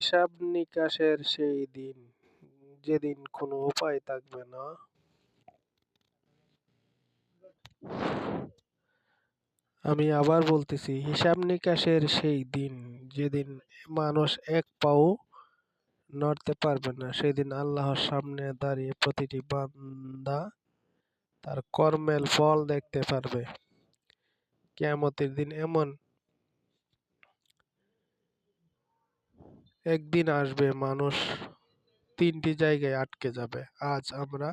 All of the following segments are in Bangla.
হিসাব নিকাশের সেই দিন, যেদিন কোনো উপায় থাকবে না। আমি আবার বলতেছি, হিসাব নিকাশের সেই দিন, যেদিন মানুষ এক পাও নড়তে পারবে না, সেদিন আল্লাহর সামনে দাঁড়িয়ে প্রতিটি বান্দা তার কর্মের ফল দেখতে পারবে। কেয়ামতের দিন এমন একদিন আসবে মানুষ, তিনটি জায়গায় আটকে যাবে। আজ আমরা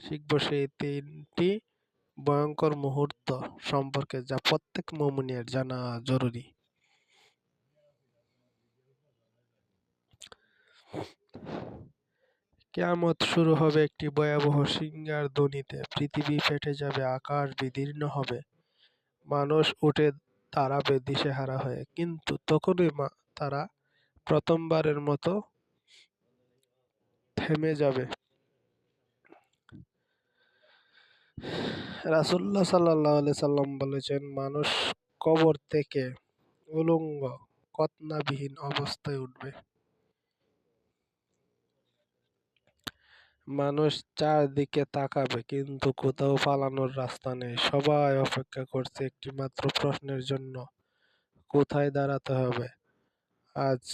শিখব সেই তিনটি ভয়ঙ্কর মুহূর্ত সম্পর্কে যা প্রত্যেক মুমিনের জানা জরুরি। কেয়ামত শুরু হবে একটি ভয়াবহ সিংহার ধ্বনিতে। পৃথিবী ফেটে যাবে, আকাশ বিদীর্ণ হবে। মানুষ উঠে দাঁড়াবে দিশেহারা হয়ে, কিন্তু তখনই তারা প্রথমবারের মতো থেমে যাবে। রাসুল্লাহ সাল্লাহ সাল্লাম বলেছেন, মানুষ কবর থেকে উলঙ্গ, কতনাবিহীন অবস্থায় উঠবে। মানুষ চারদিকে তাকাবে, কিন্তু কোথাও পালানোর রাস্তা নেই। সবাই অপেক্ষা করছে একটি মাত্র প্রশ্নের জন্য, কোথায় দাঁড়াতে হবে? আজ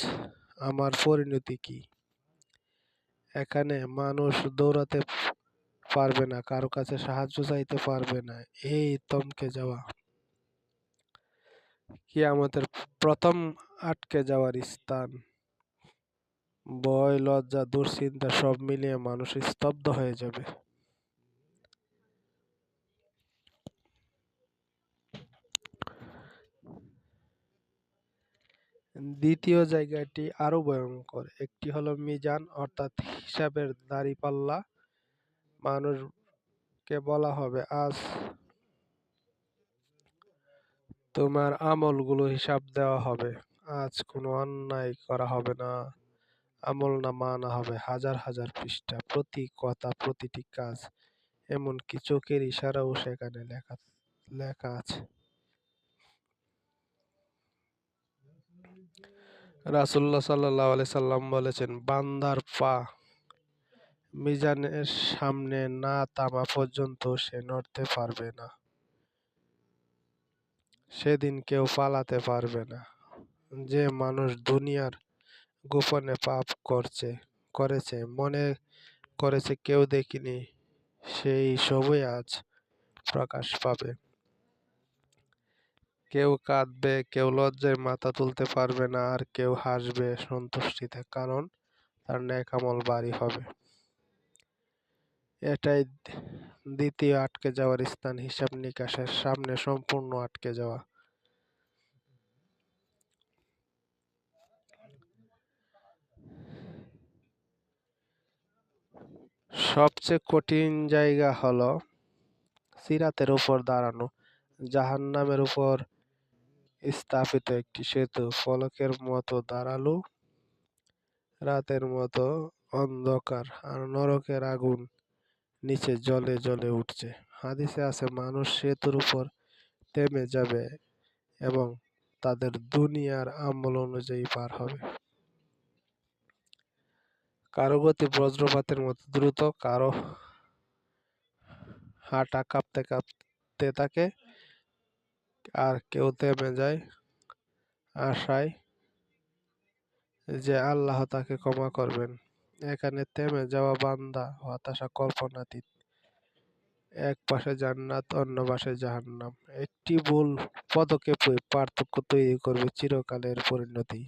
আমার পরিণতি কি? এখানে মানুষ দৌড়াতে পারবে না, কারও কাছে সাহায্য চাইতে পারবে না, এই তমকে যাওয়া। কি আমাদের প্রথম আটকে যাওয়ার স্থান। ভয়, লজ্জা, দুশ্চিন্তা সব মিলিয়ে মানুষ স্তব্ধ হয়ে যাবে। দ্বিতীয় জায়গাটি আরও ভয়ঙ্কর। একটি হল মিজান, অর্থাৎ হিসাবের দাঁড়িপাল্লা। মানুষকে বলা হবে, আজ তোমার আমলগুলো হিসাব দেওয়া হবে। আজ কোনো অন্যায় করা হবে না। আমল না মানা হবে হাজার হাজার পৃষ্ঠা। প্রতি কথা, প্রতিটি কাজ, এমনকি চোখের ইশারাও সেখানে লেখা লেখা আছে। রাসুল্লাহ সাল্লাহ আলি সাল্লাম বলেছেন, বান্দার পা মিজানের সামনে না তামা পর্যন্ত সে নড়তে পারবে না। সেদিন কেউ পালাতে পারবে না। যে মানুষ দুনিয়ার গোপনে পাপ করছে, করেছে, মনে করেছে কেউ দেখিনি, সেই সবই আজ প্রকাশ পাবে। কেউ কাঁদবে, কেউ লজ্জায় মাথা তুলতে পারবে না আর কেউ হাসবে সন্তুষ্টিতে, কারণ তার ন্যাকামল বাড়ি হবে। এটাই দ্বিতীয় আটকে যাওয়ার স্থান, হিসাব নিকাশের সামনে সম্পূর্ণ আটকে যাওয়া। সবচেয়ে কঠিন জায়গা হলো সিরাতের উপর দাঁড়ানো, জাহান্নামের উপর স্থাপিত একটি সেতু ফলকের মতো দাঁড়াল। রাতের মতো অন্ধকার আর নরকের আগুন নিচে জলে জলে উঠছে। হাদিসে আছে, মানুষ সেতুর উপর থেমে যাবে এবং তাদের দুনিয়ার আমল অনুযায়ী পার হবে। কারও গতি বজ্রপাতের মতো দ্রুত, কারও হাঁটা কাঁপতে কাঁপতে থাকে আর কেউ তেমে যায় আশায় যে আল্লাহ তাকে ক্ষমা করবেন। এখানে থেমে যাওয়া বান্দা হতাশা কল্পনাতীত। এক পাশে জান্নাত, অন্য পাশে জাহান্নাম। একটি ভুল পদক্ষেপে পার্থক্য তৈরি করবে চিরকালের পরিণতি।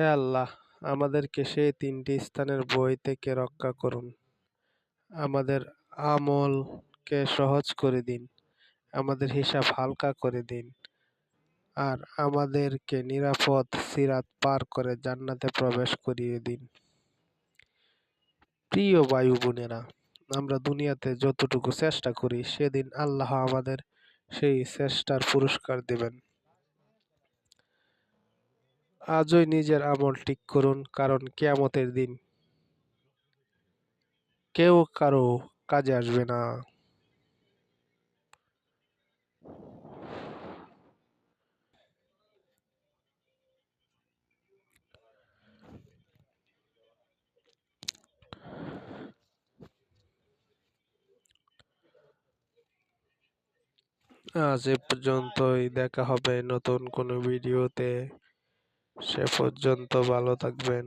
হে আল্লাহ, আমাদেরকে সেই তিনটি স্থানের বই থেকে রক্ষা করুন। আমাদের আমলকে সহজ করে দিন, আমাদের হিসাব হালকা করে দিন, আর আমাদেরকে নিরাপদ সিরাত পার করে জান্নাতে প্রবেশ করিয়ে দিন। প্রিয় বায়ু বোনেরা, আমরা দুনিয়াতে যতটুকু চেষ্টা করি, সেদিন আল্লাহ আমাদের সেই চেষ্টার পুরস্কার দেবেন। আজই নিজের আমল ঠিক করুন, কারণ কেয়ামতের দিন কেউ কারও কাজে আসবে না। আজ এ পর্যন্তই, দেখা হবে নতুন কোনো ভিডিওতে। সে পর্যন্ত ভালো থাকবেন।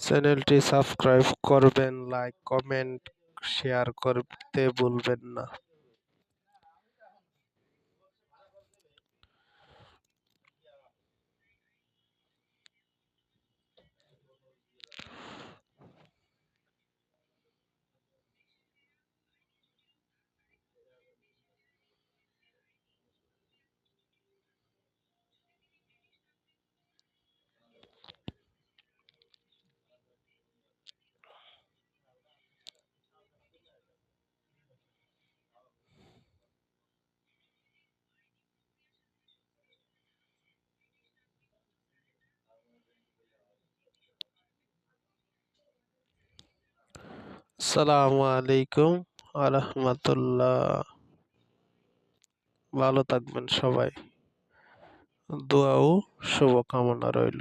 চ্যানেলটি সাবস্ক্রাইব করবেন লাইক কমেন্ট শেয়ার করতে ভুলবেন না। আসসালামু আলাইকুম আরহামতুল্লাহ। ভালো থাকবেন সবাই। দোয়া ও শুভকামনা রইল।